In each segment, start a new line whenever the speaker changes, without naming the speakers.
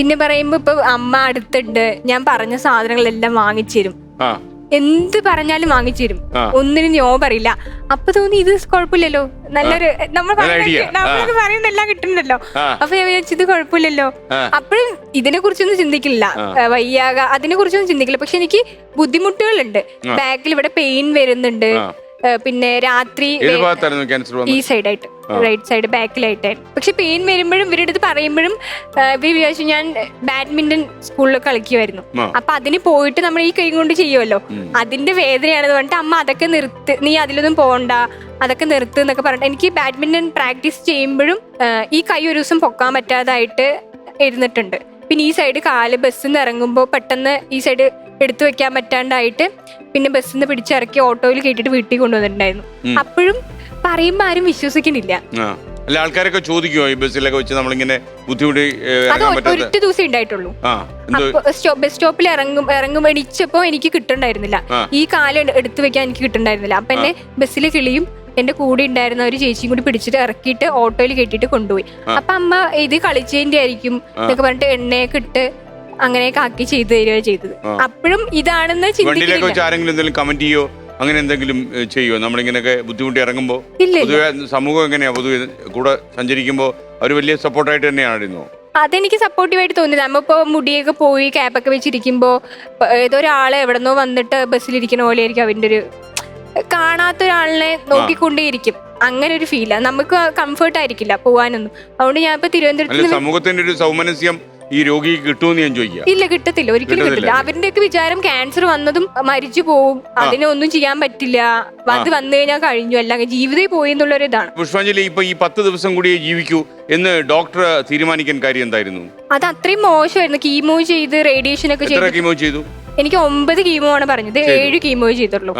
പിന്നെ പറയുമ്പോ ഇപ്പൊ അമ്മ അടുത്തുണ്ട്. ഞാൻ പറഞ്ഞ സാധനങ്ങളെല്ലാം
വാങ്ങിച്ചേരും.
എന്ത് പറഞ്ഞാലും വാങ്ങിച്ചു തരും. ഒന്നിനും നോ പറയില്ല. അപ്പൊ തോന്നി ഇത് കുഴപ്പമില്ലല്ലോ നല്ലൊരു നമ്മൾ
നമ്മളൊക്കെ
പറയുന്ന എല്ലാം കിട്ടുന്നുണ്ടല്ലോ. അപ്പൊ ഞാൻ വിചാരിച്ചു ഇത് കുഴപ്പമില്ലല്ലോ. അപ്പോഴും ഇതിനെ കുറിച്ചൊന്നും ചിന്തിക്കില്ല വയ്യാക അതിനെ കുറിച്ചൊന്നും ചിന്തിക്കില്ല. പക്ഷെ എനിക്ക് ബുദ്ധിമുട്ടുകളുണ്ട്. ബാക്കിൽ ഇവിടെ പെയിൻ വരുന്നുണ്ട്. പിന്നെ രാത്രി ഈ സൈഡായിട്ട് റൈറ്റ് സൈഡ് ബാക്കിലായിട്ടായിരുന്നു പക്ഷെ പെയിൻ വരുമ്പോഴും ഇവരുടെ അടുത്ത് പറയുമ്പോഴും ഇവർ വിചാരിച്ചു ഞാൻ ബാഡ്മിന്റൺ സ്കൂളിൽ കളിക്കുമായിരുന്നു. അപ്പൊ അതിന് പോയിട്ട് നമ്മൾ ഈ കൈ കൊണ്ട് ചെയ്യുമല്ലോ അതിന്റെ വേദനയാണെന്ന് പറഞ്ഞിട്ട് അമ്മ അതൊക്കെ നിർത്ത് നീ അതിലൊന്നും പോകണ്ട അതൊക്കെ നിർത്ത് എന്നൊക്കെ പറഞ്ഞിട്ട് എനിക്ക് ബാഡ്മിന്റൺ പ്രാക്ടീസ് ചെയ്യുമ്പോഴും ഈ കൈ ഒരു ദിവസം പൊക്കാൻ പറ്റാതായിട്ട് ഇരുന്നിട്ടുണ്ട്. പിന്നെ ഈ സൈഡ് കാൽ ബസ്സിൽ നിന്ന് ഇറങ്ങുമ്പോൾ പെട്ടെന്ന് ഈ സൈഡ് എടുത്തു വെക്കാൻ പറ്റാണ്ടായിട്ട് പിന്നെ ബസ്സിൽ നിന്ന് പിടിച്ചിറക്കി ഓട്ടോയിൽ കയറ്റിട്ട് വീട്ടിൽ കൊണ്ടുവന്നിട്ടുണ്ടായിരുന്നു. അപ്പോഴും പറയുമ്പോ ആരും വിശ്വസിക്കുന്നില്ല
അല്ല ആൾക്കാരൊക്കെ ചോദിക്കുമോ ഈ ബസ്സിലൊക്കെ വെച്ച് നമ്മളിങ്ങനെ ബുദ്ധിമുട്ടി
അത് ഒറ്റ ദിവസം ഉണ്ടായിട്ടുള്ളൂ. ബസ് സ്റ്റോപ്പിൽ ഇറങ്ങും ഇറങ്ങും എണിച്ചപ്പോ എനിക്ക് കിട്ടണ്ടായിരുന്നില്ല. ഈ കാലം എടുത്തു വെക്കാൻ എനിക്ക് കിട്ടണ്ടായിരുന്നില്ല. അപ്പൊ എന്നെ ബസ്സിൽ കിളിയും എന്റെ കൂടെ ഉണ്ടായിരുന്ന ഒരു ചേച്ചിയും കൂടി പിടിച്ചിട്ട് ഇറക്കിയിട്ട് ഓട്ടോയിൽ കെട്ടിയിട്ട് കൊണ്ടുപോയി. അപ്പൊ അമ്മ ഇത് കളിച്ചതിന്റെ ആയിരിക്കും എന്നൊക്കെ പറഞ്ഞിട്ട് എണ്ണയൊക്കെ ഇട്ട് അങ്ങനെയൊക്കെ ആക്കി ചെയ്തു തരികയാണ് ചെയ്തത്. അപ്പോഴും ഇതാണെന്ന്
വണ്ടിയിലൊക്കെ അങ്ങനെ എന്തെങ്കിലും ചെയ്യുമോ നമ്മളിങ്ങനെയൊക്കെ ബുദ്ധിമുട്ടി
ഇറങ്ങുമ്പോൾ
പൊതുവെ സമൂഹം എങ്ങനെയാ? പൊതുവെ കൂടെ സഞ്ചരിക്കുമ്പോ അവർ വലിയ സപ്പോർട്ടായിട്ട് തന്നെയാണ്? ഇരുന്നോ
അതെനിക്ക് സപ്പോർട്ടീവായിട്ട് തോന്നി നമ്മളിപ്പോ മുടിയൊക്കെ പോയി ക്യാപ്പൊക്കെ വെച്ചിരിക്കുമ്പോ പ- ഏതോ ഒരാളെ എവിടെന്നോ വന്നിട്ട് ബസ്സിലിരിക്കുന്ന പോലെ ആയിരിക്കും അവന്റെ ഒരു കാണാത്ത ഒരാളിനെ നോക്കിക്കൊണ്ടേയിരിക്കും. അങ്ങനെ ഒരു ഫീലാ. നമുക്ക് കംഫർട്ട് ആയിരിക്കില്ല പോവാനൊന്നും. അതുകൊണ്ട് ഞാൻ ഇപ്പൊ തിരുവനന്തപുരത്ത്
സമൂഹത്തിന്റെ ഒരു സൗമനസ്യം ഈ രോഗിക്ക് കിട്ടുമെന്ന് ഞാൻ ചോദിക്കുക
ഇല്ല കിട്ടത്തില്ല. ഒരിക്കലും. കിട്ടില്ല അവരുടെയൊക്കെ വിചാരം ക്യാൻസർ വന്നതും മരിച്ചു പോവും. അതിനൊന്നും ചെയ്യാൻ പറ്റില്ല. അത് വന്നു കഴിഞ്ഞാൽ കഴിഞ്ഞു. അല്ലെങ്കിൽ ജീവിതം പോയി എന്നുള്ളൊരു ഇതാണ്.
പുഷ്പാഞ്ജലി ഇപ്പൊ ഈ പത്ത് ദിവസം കൂടി ജീവിക്കൂ എന്ന് ഡോക്ടർ തീരുമാനിക്കാൻ കാര്യം എന്തായിരുന്നു?
അത് അത്രയും മോശമായിരുന്നു. കീമോ ചെയ്ത് റേഡിയേഷൻ ഒക്കെ ചെയ്ത്
കീമോ ചെയ്തു?
എനിക്ക് ഒമ്പത് കീമോ ആണ് പറഞ്ഞത്. ഏഴ് കീമോ ചെയ്തുള്ളൂ.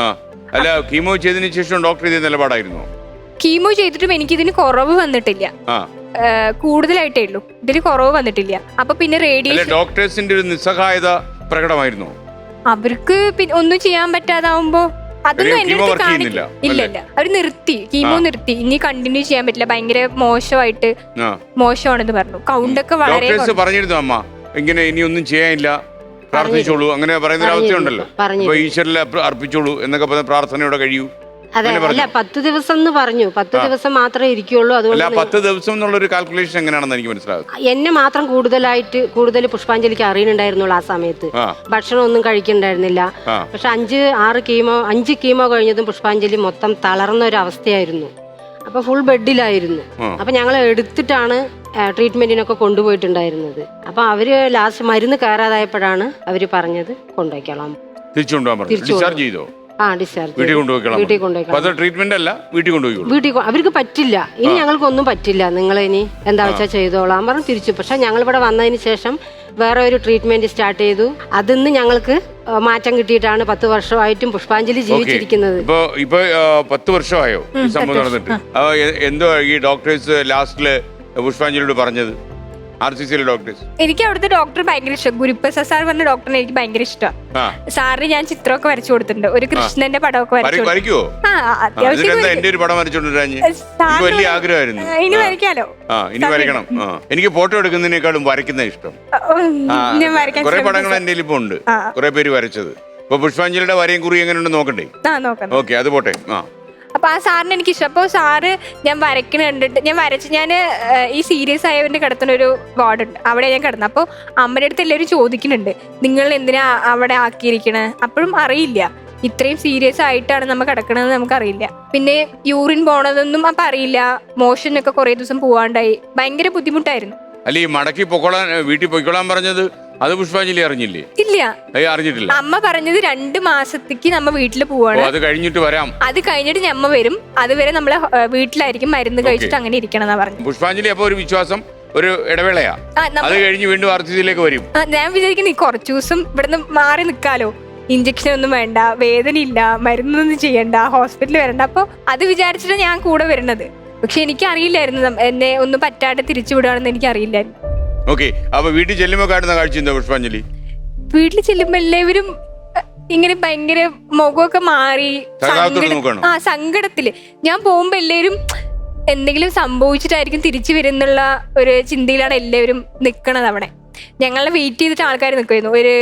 അല്ല കീമോ ചെയ്തതിനു ശേഷം ഡോക്ടർ ഇതേ നിലപാടായിരുന്നു?
കീമോ ചെയ്തിട്ടും എനിക്ക് ഇതിന് കുറവ് വന്നിട്ടില്ല. കൂടുതലായിട്ടേ ഉള്ളൂ. ഇതിൽ കുറവ് വന്നിട്ടില്ല. അപ്പൊ പിന്നെ റേഡിയേഷൻ
ഡോക്ടേഴ്സിന്റെ ഒരു നിസ്സഹായത പ്രകടമായിരുന്നു.
അവർക്ക് പിന്നെ ഒന്നും ചെയ്യാൻ പറ്റാതാവുമ്പോ അതൊന്നും എന്റെ അടുത്ത് കാണിക്കില്ല ഇല്ല ഇല്ല. അവർ നിർത്തി കീമോ നിർത്തി. ഇനി കണ്ടിന്യൂ ചെയ്യാൻ പറ്റില്ല. ഭയങ്കര മോശമായിട്ട് മോശമാണെന്ന് പറഞ്ഞു. കൗണ്ടൊക്കെ വളരെ.
പറഞ്ഞിരുന്നു അമ്മ. ഇങ്ങനെ ഇനി ഒന്നും ചെയ്യാനില്ല. പ്രാർത്ഥിച്ചോളൂ. അങ്ങനെ പറയുന്ന ഒരു അവസ്ഥയുണ്ടല്ലോ ഈശ്വരിൽ അർപ്പിച്ചോളൂ എന്നൊക്കെ പറഞ്ഞ പ്രാർത്ഥനയോടെ കഴിയൂ.
അതെ അല്ല പത്ത് ദിവസം എന്ന് പറഞ്ഞു. പത്ത് ദിവസം മാത്രമേ ഇരിക്കുള്ളൂ.
അല്ല
അതുകൊണ്ട്
പത്ത് ദിവസം എന്നുള്ള ഒരു കാൽക്കുലേഷൻ എങ്ങനെയാണെന്ന് എനിക്ക് മനസ്സിലാകും
എന്നെ മാത്രം കൂടുതലായിട്ട് കൂടുതൽ പുഷ്പാഞ്ജലിക്ക് അറിയുന്നുണ്ടായിരുന്നുള്ളൂ ആ സമയത്ത്. ഭക്ഷണം ഒന്നും കഴിക്കണ്ടായിരുന്നില്ല. പക്ഷെ അഞ്ച് ആറ് കീമോ അഞ്ച് കീമോ കഴിഞ്ഞതും പുഷ്പാഞ്ജലി മൊത്തം തളർന്ന ഒരു അവസ്ഥയായിരുന്നു അപ്പൊ ഫുൾ ബെഡിലായിരുന്നു. അപ്പൊ ഞങ്ങൾ എടുത്തിട്ടാണ് ട്രീറ്റ്മെന്റിനൊക്കെ കൊണ്ടുപോയിട്ടുണ്ടായിരുന്നത്. അപ്പൊ അവർ ലാസ്റ്റ് മരുന്ന് കയറാതായപ്പോഴാണ് അവർ പറഞ്ഞത് കൊണ്ടുപോയിക്കോളാം.
തിരിച്ചു ഡിസ്ചാർജ് ചെയ്തോ?
ആ ഡിസ്ചാർജ്
വീട്ടിൽ
വീട്ടിൽ കൊണ്ടുപോയിക്കോളാം.
അത് ട്രീറ്റ്മെന്റ് അല്ല വീട്ടിൽ കൊണ്ടുപോയിക്കോളൂ.
വീട്ടിൽ കൊ- അവർക്ക് പറ്റില്ല. ഇനി ഞങ്ങൾക്കൊന്നും പറ്റില്ല. നിങ്ങൾ ഇനി എന്താ വെച്ചാൽ ചെയ്തോളാം പറഞ്ഞു തിരിച്ചു. പക്ഷെ ഞങ്ങൾ ഇവിടെ വന്നതിന് ശേഷം വേറെ ഒരു ട്രീറ്റ്മെന്റ് സ്റ്റാർട്ട് ചെയ്തു. അതിന്ന് ഞങ്ങൾക്ക് ആ, മാറ്റം കിട്ടിയിട്ടാണ് പത്ത് വർഷമായിട്ടും പുഷ്പാഞ്ജലി ജീവിച്ചിരിക്കുന്നത്.
ഇപ്പൊ ഇപ്പൊ ആ, പത്ത് വർഷമായോ? ഈ സംഭവം നടന്നിട്ട്. അപ്പൊ എ- എന്തോ ഈ ഡോക്ടേഴ്സ് ലാസ്റ്റിൽ പുഷ്പാഞ്ജലിയോട് പറഞ്ഞത്? ആർ സി സിയിലെ ഡോക്ടേഴ്സ്
എനിക്ക് അവിടുത്തെ ഡോക്ടർ ഭയങ്കര ഇഷ്ടം. ഗുരുപ്രസാദ് സാർ പറഞ്ഞ ഡോക്ടറിനെ എനിക്ക് ഭയങ്കര ഇഷ്ടമാണ്
ആ.
സാറിന് ഞാൻ ചിത്രമൊക്കെ വരച്ചു കൊടുത്തിട്ടുണ്ട്. ഒരു കൃഷ്ണന്റെ പടമൊക്കെ
വര-
വരച്ചു കൊടുത്തു.
വരയ്ക്കുവോ?
ആ
ആ,
അത്യാവശ്യം
എന്നിട്ടെന്താ എന്റെ ഒരു പടം വരച്ചോണ്ടിരാഞ്ഞ്
സാറിന്
എനിക്ക് വലിയ ആഗ്രഹമായിരുന്നു.
ആ, ഇനി വരയ്ക്കാലോ?
ആ ഇനി വരയ്ക്കണം. ആ. എനിക്ക് ഫോട്ടോ എടുക്കുന്നതിനേക്കാളും വരയ്ക്കുന്ന ഇഷ്ടം.
ഉം,
ആ,
ഞാൻ വരയ്ക്കാൻ
കുറെ
ശ്രമിക്കാം.
പടങ്ങൾ എന്റെ ഇപ്പൊ ഉണ്ട്.
ആ.
കുറെ പേര് വരച്ചത്. ഇപ്പൊ പുഷ്പാഞ്ജലിയുടെ വരയും കുറി എങ്ങനെയുണ്ട് നോക്കണ്ടേ?
ആ നോക്കാം.
ഓക്കെ അത് പോട്ടെ. ആ.
അപ്പൊ ആ സാറിന് എനിക്ക് ഇഷ്ടം അപ്പോൾ സാറ് ഞാൻ വരയ്ക്കണ ഞാൻ വരച്ച് ഞാൻ ഈ സീരിയസ് ആയവന്റെ കിടത്തുന്ന ഒരു വാർഡുണ്ട് അവിടെ ഞാൻ കിടന്നു. അപ്പോൾ അമ്മയുടെ അടുത്ത് എല്ലാവരും ചോദിക്കുന്നുണ്ട്. നിങ്ങൾ എന്തിനാ അവിടെ ആക്കിയിരിക്കണേ? അപ്പോഴും അറിയില്ല. ഇത്രയും സീരിയസ് ആയിട്ടാണ് നമ്മൾ കിടക്കണതെന്ന് നമുക്കറിയില്ല. പിന്നെ യൂറിൻ പോണതൊന്നും അപ്പം അറിയില്ല. മോഷനൊക്കെ കുറേ ദിവസം പോവാണ്ടായി. ഭയങ്കര ബുദ്ധിമുട്ടായിരുന്നു.
അല്ല ഈ മടക്കി പൊക്കോളാൻ വീട്ടിൽ പൊയ്ക്കോളാൻ പറഞ്ഞത് അത് പുഷ്പാഞ്ജലി അറിഞ്ഞില്ലേ?
ഇല്ല.
ഏയ് അറിഞ്ഞിട്ടില്ല.
അമ്മ പറഞ്ഞത് രണ്ട് മാസത്തേക്ക് നമ്മ വീട്ടിൽ
ഓ
പോവാണ്
അത് കഴിഞ്ഞിട്ട് വരാം.
അത് കഴിഞ്ഞിട്ട് ഞമ്മ വരും. അതുവരെ നമ്മളെ ഏഹ്, വീട്ടിലായിരിക്കും. മരുന്ന് കഴിച്ചിട്ട് അങ്ങനെ ഇരിക്കണം എന്നാ പറഞ്ഞു
പുഷ്പാഞ്ജലി അപ്പൊ ഒരു വിശ്വാസം ഒരു ഇടവേളയാ.
ആ, നമ്മ-
അത് കഴിഞ്ഞ് വീണ്ടും ആർ വരും.
ആ, ഞാൻ വിചാരിക്കുന്നു ഈ കുറച്ചു ദിവസം ഇവിടുന്ന് മാറി നിക്കാലോ. ഇഞ്ചക്ഷൻ ഒന്നും വേണ്ട വേദന ഇല്ല മരുന്നൊന്നും ചെയ്യണ്ട ഹോസ്പിറ്റലിൽ വരണ്ട. അപ്പോൾ അത് വിചാരിച്ചിട്ട് ഞാൻ കൂടെ വരുന്നത്. പക്ഷെ എനിക്ക് അറിയില്ലായിരുന്നു നം- എന്നെ ഒന്നും പറ്റാതെ തിരിച്ചു വിടുകയാണെന്ന് എനിക്ക് അറിയില്ലായിരുന്നു
ഓക്കെ അപ്പൊ വീട്ടിൽ ചെല്ലുമ്പോ കാണുന്ന കാഴ്ച എന്താ പുഷ്പാഞ്ജലി?
വീട്ടിൽ ചെല്ലുമ്പോ എല്ലാവരും ഇങ്ങനെ ഭയങ്കര മുഖമൊക്കെ മാറി സങ്കട-? ആ സങ്കടത്തിൽ. ഞാൻ പോകുമ്പോ എല്ലാവരും എന്തെങ്കിലും സംഭവിച്ചിട്ടായിരിക്കും തിരിച്ചു വരുന്നുള്ള ഒരു ചിന്തയിലാണ് എല്ലാവരും നിക്കണത് അവിടെ. ഞങ്ങളെ വെയിറ്റ് ചെയ്തിട്ട് ആൾക്കാർ നിൽക്കുമായിരുന്നു ഒരു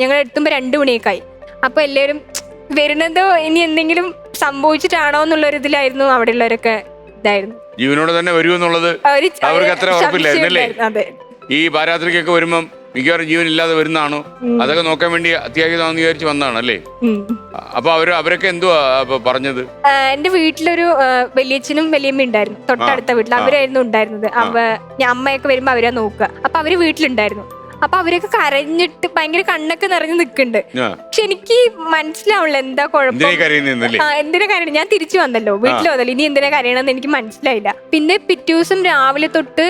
ഞങ്ങൾ എത്തുമ്പോൾ രണ്ട് മണിയൊക്കെ ആയി അപ്പൊ എല്ലാവരും വരുന്നത് ഇനി എന്തെങ്കിലും സംഭവിച്ചിട്ടാണോ എന്നുള്ള ഒരു ഇതിലായിരുന്നു അവിടെ ഉള്ളവരൊക്കെ ഇതായിരുന്നു.
ജീവനോടെ തന്നെ വരുമെന്നുള്ളത് അവർക്ക് അത്ര ഉറപ്പില്ലായിരുന്നു അല്ലേ?
അതെ.
ഈ പാരാത്രിക്കൊക്കെ വരുമ്പം മിക്കവാറും ജീവൻ ഇല്ലാതെ വരുന്നതാണോ അതൊക്കെ നോക്കാൻ വേണ്ടി അത്യാഹിതമാണെന്ന് വിചാരിച്ച് വന്നതാണ് അല്ലേ. അപ്പൊ അവർ അവരൊക്കെ എന്തുവാ പറഞ്ഞത്?
എന്റെ വീട്ടിലൊരു വലിയച്ഛനും വലിയമ്മ ഉണ്ടായിരുന്നു. തൊട്ടടുത്ത വീട്ടിൽ അവരായിരുന്നു ഉണ്ടായിരുന്നത്. അവ ഞാൻ അമ്മയൊക്കെ വരുമ്പോ അവരെ നോക്കുക. അപ്പൊ അവർ വീട്ടിലുണ്ടായിരുന്നു. അപ്പൊ അവരൊക്കെ കരഞ്ഞിട്ട് ഭയങ്കര കണ്ണൊക്കെ നിറഞ്ഞു നിൽക്കുന്നുണ്ട്. പക്ഷെ എനിക്ക് മനസ്സിലാവുള്ള എന്താ കുഴപ്പം.
എന്തിനാ
കരയണം? ഞാൻ തിരിച്ചു വന്നല്ലോ. വീട്ടിൽ വന്നല്ലോ. ഇനി എന്തിനാ കരയണമെന്ന് എനിക്ക് മനസ്സിലായില്ല. പിന്നെ പിറ്റേ ദിവസം രാവിലെ തൊട്ട്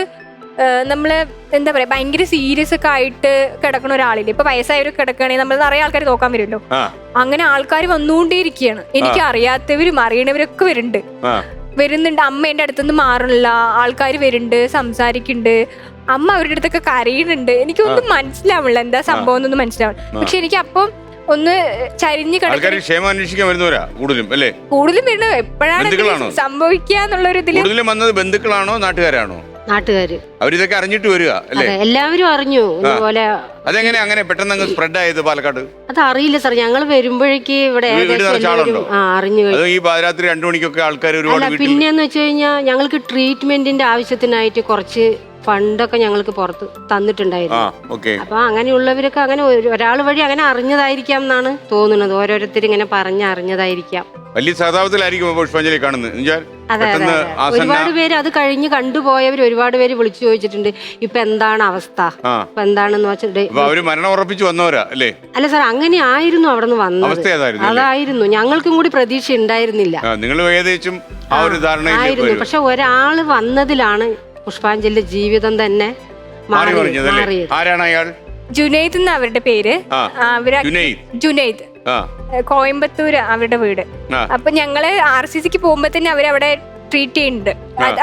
നമ്മൾ എന്താ പറയാ ഭയങ്കര സീരിയസ് ഒക്കെ ആയിട്ട് കിടക്കണ ഒരാളില്ലേ? ഇപ്പൊ വയസ്സായവർ കിടക്കണേ നമ്മൾ നിറയെ ആൾക്കാർ നോക്കാൻ വരുമല്ലോ? അങ്ങനെ ആൾക്കാർ വന്നുകൊണ്ടേയിരിക്കുകയാണ്. എനിക്ക് അറിയാത്തവരും അറിയണവരൊക്കെ വരുന്നുണ്ട്. വരുന്നുണ്ട്. അമ്മ എന്റെ അടുത്തുനിന്ന് മാറണില്ല. ആൾക്കാർ വരുന്നുണ്ട് സംസാരിക്കുന്നുണ്ട്. അമ്മ അവരുടെ അടുത്തൊക്കെ കരയുന്നുണ്ട്. എനിക്കൊന്നും മനസ്സിലാവില്ല എന്താ സംഭവം എന്നൊന്നും മനസ്സിലാവില്ല പക്ഷെ എനിക്ക് അപ്പം ഒന്ന് ചരിഞ്ഞ്
കൂടുതലും അല്ലേ?
കൂടുതലും വരുന്നത് എപ്പോഴാണ്
സംഭവിക്കാന്നുള്ള
സംഭവിക്കുക എന്നുള്ള ഒരു ഇതിൽ
കൂടുതലും വന്നത് ബന്ധുക്കളാണോ നാട്ടുകാരാണോ?
നാട്ടുകാര്.
അവരിതൊക്കെ അറിഞ്ഞിട്ട് വരിക അല്ലേ?
അതെ എല്ലാവരും അറിഞ്ഞു ഇതുപോലെ.
അതെങ്ങനെ അങ്ങനെ പെട്ടെന്ന് അങ്ങ് സ്പ്രെഡ് ആയത് പാലക്കാട്?
അത് അറിയില്ല സാർ ഞങ്ങൾ വരുമ്പോഴേക്ക് ഇവിടെ
വീട്
ഏകദേശം
നിറച്ച്
എല്ലാവരും
ആളുണ്ടോ?
ആ അറിഞ്ഞു കഴിഞ്ഞു.
അത് ഈ പാതിരാത്രി രണ്ടു മണിക്കൊക്കെ ആൾക്കാർ ഒരുപാട്
അല്ല
വീട്ടിൽ
പിന്നെന്ന് വെച്ച് കഴിഞ്ഞാൽ ഞങ്ങൾക്ക് ട്രീറ്റ്മെന്റിന്റെ ആവശ്യത്തിനായിട്ട് കുറച്ച് ഫണ്ടൊക്കെ ഞങ്ങൾക്ക് പുറത്ത്
ആ
തന്നിട്ടുണ്ടായിരുന്നു
ഓക്കെ.
അപ്പൊ അങ്ങനെയുള്ളവരൊക്കെ അങ്ങനെ ഒരാൾ വഴി അങ്ങനെ അറിഞ്ഞതായിരിക്കാം എന്നാണ് തോന്നുന്നത്. ഓരോരുത്തർ ഇങ്ങനെ പറഞ്ഞ് അറിഞ്ഞതായിരിക്കാം
വലിയ സഹതാപത്തിലായിരിക്കും പുഷ്പാഞ്ജലി കാണുന്നത്. എന്നുവെച്ചാൽ പെട്ടെന്ന് ആസന്ന
ഒരുപാട് പേര് അത് കഴിഞ്ഞ് കണ്ടുപോയവർ ഒരുപാട് പേര് വിളിച്ചു ചോദിച്ചിട്ടുണ്ട് ഇപ്പൊ എന്താണ് അവസ്ഥ?
ആ.
ഇപ്പൊ എന്താണെന്ന് വെച്ചിട്ട്
അപ്പൊ അവർ മരണം ഉറപ്പിച്ചു വന്നവരാ അല്ലേ?
അല്ല സാർ അങ്ങനെ ആയിരുന്നു അവിടെ നിന്ന് വന്നത്.
അവസ്ഥ ഏതായിരുന്നു അല്ലേ?
അതായിരുന്നു. ഞങ്ങൾക്കും കൂടി പ്രതീക്ഷ ഉണ്ടായിരുന്നില്ല.
നിങ്ങൾ ഏകദേശം ആ ഒരു ധാരണയിൽ
ആയിരുന്നു.
വരും.
പക്ഷെ ഒരാൾ വന്നതിലാണ് പുഷ്പാഞ്ജലിയുടെ ജീവിതം തന്നെ
മാറി മറിഞ്ഞതല്ലേ
മാറിയത്.
ആരാണ് അയാൾ?
ജുനൈദ് എന്ന അവരുടെ പേര്?
ആ. ജുനൈദ്.
ജുനൈദ്. കോയമ്പത്തൂര് അവരുടെ വീട്. അപ്പൊ ഞങ്ങൾ ആർ സി സിക്ക് പോകുമ്പോ തന്നെ അവരവിടെ ട്രീറ്റ് ചെയ്യുന്നുണ്ട്.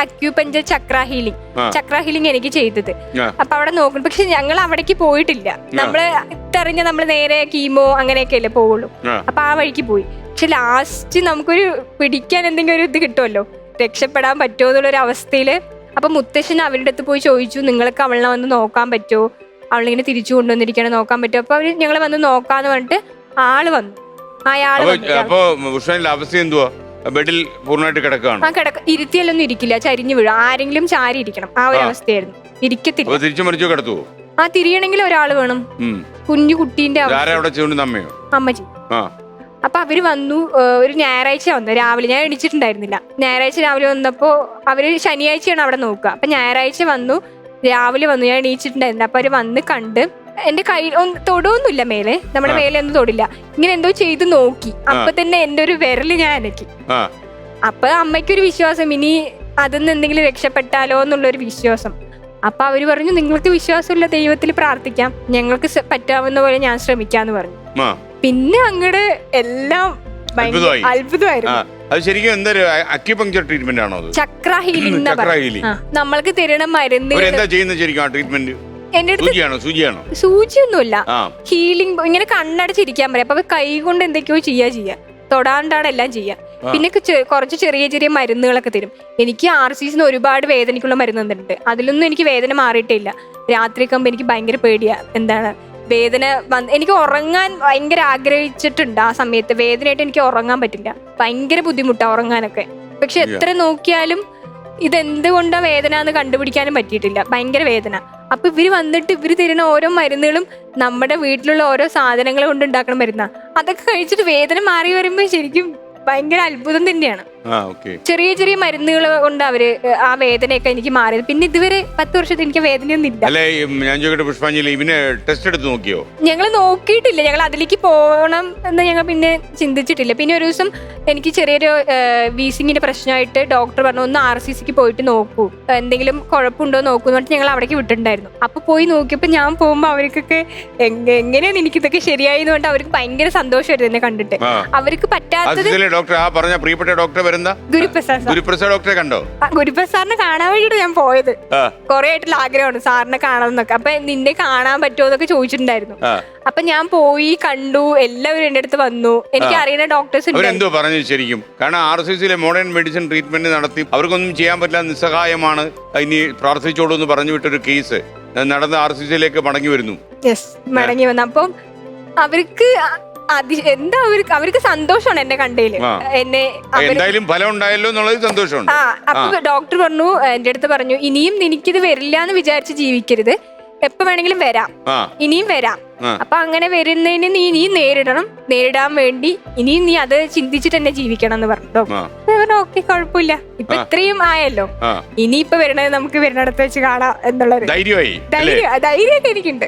Acupuncture chakra healing chakra healing എനിക്ക് ചെയ്തത്. അപ്പൊ അവിടെ നോക്കുന്നു പക്ഷെ ഞങ്ങൾ അവിടേക്ക് പോയിട്ടില്ല. നമ്മൾ ഇത്തറിഞ്ഞ നമ്മൾ നേരെ കീമോ അങ്ങനെയൊക്കെ അല്ലേ പോവുള്ളൂ. അപ്പൊ ആ വഴിക്ക് പോയി. പക്ഷെ ലാസ്റ്റ് നമുക്കൊരു പിടിക്കാൻ എന്തെങ്കിലും ഒരു ഇത് കിട്ടുമല്ലോ? രക്ഷപ്പെടാൻ പറ്റുമോ എന്നുള്ള ഒരു അവസ്ഥയിൽ അപ്പൊ മുത്തശ്ശൻ അവരുടെ അടുത്ത് പോയി ചോദിച്ചു നിങ്ങൾക്ക് അവളെ വന്ന് നോക്കാൻ പറ്റുമോ? അവളിങ്ങനെ തിരിച്ചു കൊണ്ടുവന്നിരിക്കണ നോക്കാൻ പറ്റുമോ? അപ്പൊ അവർ ഞങ്ങളെ വന്ന് നോക്കാന്ന് പറഞ്ഞിട്ട് ആൾ വന്നു. അയാൾ
അപ്പൊ
വന്നു
അപ്പൊ പുഷ്പാഞ്ജലിയുടെ അവസ്ഥ എന്തുവാ? ബെഡിൽ പൂർണമായിട്ട് കിടക്കുകയാണ്
ആ കിടക്ക. ഇരുത്തിയാലൊന്നും ഇരിക്കില്ല ചരിഞ്ഞു വീഴും. ആരെങ്കിലും ചാരി ഇരിക്കണം. ആ ഒരു
ആ.
അവസ്ഥയായിരുന്നു. ഇരിക്കത്തില്ല.
അപ്പൊ തിരിച്ചു മറിച്ചു കിടത്തുവോ?
ആ തിരിയണെങ്കിൽ ഒരാൾ വേണം.
ഉം.
കുഞ്ഞു കുട്ടീന്റെ
അമ്മജി അവിടെ അമ്മയോ?
അമ്മച്ചി.
ആ.
അപ്പൊ അവർ വന്നു ഏഹ് ഒരു ഞായറാഴ്ച വന്നു. രാവിലെ ഞാൻ എണിച്ചിട്ടുണ്ടായിരുന്നില്ല. ഞായറാഴ്ച രാവിലെ വന്നപ്പോ അവർ ശനിയാഴ്ചയാണ് അവിടെ നോക്കുക. അപ്പൊ ഞായറാഴ്ച വന്നു രാവിലെ വന്നു. ഞാൻ എണീച്ചിട്ടുണ്ടായിരുന്നില്ല. അപ്പൊ അവർ വന്ന് കണ്ട് എന്റെ കൈ ഒന്ന് തൊടുവൊന്നുമില്ല മേലെ. നമ്മുടെ മേലെ ഒന്നും തൊടില്ല. ഇങ്ങനെ എന്തോ ചെയ്ത് നോക്കി. അപ്പൊ തന്നെ എന്റെ ഒരു വിരൽ ഞാൻ അനക്കി.
ആ.
അപ്പൊ അമ്മയ്ക്കൊരു വിശ്വാസം ഇനി അതിൽ നിന്ന് എന്തെങ്കിലും രക്ഷപ്പെട്ടാലോ എന്നുള്ള ഒരു വിശ്വാസം. അപ്പൊ അവർ പറഞ്ഞു നിങ്ങൾക്ക് വിശ്വാസമുള്ള ദൈവത്തിൽ പ്രാർത്ഥിക്കാം. ഞങ്ങൾക്ക് സ- പറ്റാവുന്ന പോലെ ഞാൻ ശ്രമിക്കാന്ന് പറഞ്ഞു.
ആ.
പിന്നെ അങ്ങട് എല്ലാം ഭയങ്കര
അത്ഭുതമായി. ആ.
അത്ഭുതമായിരുന്നു
അത് ശരിക്കും എന്തൊരു അക്യുപങ്ചർ ട്രീറ്റ്മെന്റ് ആണോ അത്?
Chakra healing
chakra healing.
നമ്മൾക്ക് തരുന്ന മരുന്നുകൾ
അവരെന്താ ചെയ്യുന്നത് ശരിക്കും ആ ട്രീറ്റ്മെന്റ്
എന്റെ അടുത്ത്
സൂചിയാണോ? സൂചിയാണോ?
സൂചിയൊന്നുമില്ല. ഹീലിംഗ് ഇങ്ങനെ കണ്ണടച്ചിരിക്കാൻ പറയാം. അപ്പൊ കൈ കൊണ്ട് എന്തൊക്കെയോ ചെയ്യാ ചെയ്യാ. തൊടാണ്ടാണ് എല്ലാം ചെയ്യാ. പിന്നെ കുറച്ച് ചെറിയ ചെറിയ മരുന്നുകളൊക്കെ തരും. എനിക്ക് ആർ സിസിന് ഒരുപാട് വേദനയ്ക്കുള്ള മരുന്ന് തന്നിട്ടുണ്ട്. അതിലൊന്നും എനിക്ക് വേദന മാറിയിട്ടില്ല. രാത്രി ആകുമ്പോൾ എനിക്ക് ഭയങ്കര പേടിയാ. എന്താണ്? വേദന വന്ന് എനിക്ക് ഉറങ്ങാൻ ഭയങ്കര ആഗ്രഹിച്ചിട്ടുണ്ട് ആ സമയത്ത്. വേദനയായിട്ട് എനിക്ക് ഉറങ്ങാൻ പറ്റില്ല. ഭയങ്കര ബുദ്ധിമുട്ടാണ് ഉറങ്ങാനൊക്കെ. പക്ഷെ എത്ര നോക്കിയാലും ഇതെന്തുകൊണ്ടാ വേദന എന്ന് കണ്ടുപിടിക്കാനും പറ്റിയിട്ടില്ല. ഭയങ്കര വേദന. അപ്പൊ ഇവർ വന്നിട്ട് ഇവർ തരുന്ന ഓരോ മരുന്നുകളും നമ്മുടെ വീട്ടിലുള്ള ഓരോ സാധനങ്ങൾ കൊണ്ട് ഉണ്ടാക്കുന്ന മരുന്നാണ് അതൊക്കെ കഴിച്ചിട്ട് വേദന മാറി വരുമ്പോൾ ശരിക്കും ഭയങ്കര അത്ഭുതം തന്നെയാണ്. ചെറിയ ചെറിയ മരുന്നുകൾ കൊണ്ട് അവർ ആ വേദനയൊക്കെ എനിക്ക് മാറിയത്. പിന്നെ ഇതുവരെ പത്ത് വർഷത്തിൽ എനിക്ക് വേദനയൊന്നും ഇല്ല
അല്ലെ ഞാൻ ചോദിക്കട്ടെ പുഷ്പാഞ്ജലി ഇവനെ ടെസ്റ്റ് എടുത്ത് നോക്കിയോ?
ഞങ്ങൾ നോക്കിയിട്ടില്ല. ഞങ്ങൾ അതിലേക്ക് പോകണം എന്ന് ഞങ്ങൾ പിന്നെ ചിന്തിച്ചിട്ടില്ല. പിന്നെ ഒരു ദിവസം എനിക്ക് ചെറിയൊരു വീസിങ്ങിന്റെ പ്രശ്നമായിട്ട് ഡോക്ടർ പറഞ്ഞു ഒന്ന് ആർ സി സിക്ക് പോയിട്ട് നോക്കൂ. എന്തെങ്കിലും കുഴപ്പമുണ്ടോ നോക്കൂ എന്ന് പറഞ്ഞിട്ട് ഞങ്ങൾ അവിടേക്ക് വിട്ടിട്ടുണ്ടായിരുന്നു. അപ്പൊ പോയി നോക്കിയപ്പോൾ ഞാൻ പോകുമ്പോൾ അവർക്കൊക്കെ എങ്ങ- എങ്ങനെയാണ് എനിക്ക് ഇതൊക്കെ ശരിയായി എന്ന് പറഞ്ഞിട്ട് അവർക്ക് ഭയങ്കര സന്തോഷമായിരുന്നു എന്നെ കണ്ടിട്ട്. അവർക്ക് പറ്റാത്തത്
ഡോക്ടർ ആ പറഞ്ഞ പ്രിയപ്പെട്ട ഡോക്ടർ വരുന്ന
ഗുരുപ്രസാദ് സാർ.
ഗുരുപ്രസാദ് ഡോക്ടറെ കണ്ടോ?
ആ, ഗുരുപ്രസാദ് സാറിനെ കാണാൻ വേണ്ടിട്ട് ഞാൻ പോയത്.
ആ.
കുറെ ആയിട്ടുള്ള ആഗ്രഹമാണ് സാറിനെ കാണണം എന്നൊക്കെ അപ്പൊ നിന്നെ കാണാൻ പറ്റുമോ എന്നൊക്കെ ചോദിച്ചിട്ടുണ്ടായിരുന്നു.
ആ.
അപ്പൊ ഞാൻ പോയി കണ്ടു എല്ലാവരും എന്റെ അടുത്ത് വന്നു. എനിക്ക് അറിയുന്ന ഡോക്ടേഴ്സ്
അവരെന്തോ പറഞ്ഞു ശരിക്കും. കാരണം ആർ സി സിയിലെ മോഡേൺ മെഡിസിൻ ട്രീറ്റ്മെന്റ് നടത്തി അവർക്കൊന്നും ചെയ്യാൻ പറ്റില്ല നിസ്സഹായമാണ്. ഇനി പ്രാർത്ഥിച്ചോളൂ എന്ന് പറഞ്ഞു വിട്ടൊരു കേസ് നടന്ന് ആർ സി സിയിലേക്ക് മടങ്ങി വരുന്നു.
യെസ് മടങ്ങി വന്നു. അപ്പം അവർക്ക് അതി എന്താ അവർക്ക് അവർക്ക് സന്തോഷമാണ് എന്നെ കണ്ടതിൽ
ആ.
എന്നെ അവർ
എന്തായാലും ഫലം ഉണ്ടായല്ലോ എന്നുള്ളത് സന്തോഷമുണ്ട്.
ആ അപ്പൊ ഡോക്ടർ പറഞ്ഞു എന്റെ അടുത്ത് പറഞ്ഞു ഇനിയും നിനക്കിത് വരില്ല എന്ന് വിചാരിച്ച് ജീവിക്കരുത്. എപ്പോ വേണമെങ്കിലും വരാം.
ആ.
ഇനിയും വരാം.
ആ.
അപ്പൊ അങ്ങനെ വരുന്നതിന് നീ ഇനിയും നേരിടണം. നേരിടാൻ വേണ്ടി ഇനിയും നീ അത് ചിന്തിച്ചിട്ട് തന്നെ ജീവിക്കണം എന്ന് പറഞ്ഞു. ഡോക്ടർ
ആ.
ഓക്കെ കുഴപ്പമില്ല. ഇപ്പൊ. ഇത്രയും ആയല്ലോ.
ആ.
ഇനിയിപ്പൊ വരണത് നമുക്ക് വരുന്നിടത്ത് വെച്ച് കാണാം എന്നുള്ളൊരു
ധൈര്യമായി അല്ലേ?
ധൈര്യം ധൈര്യമൊക്കെ എനിക്കുണ്ട്.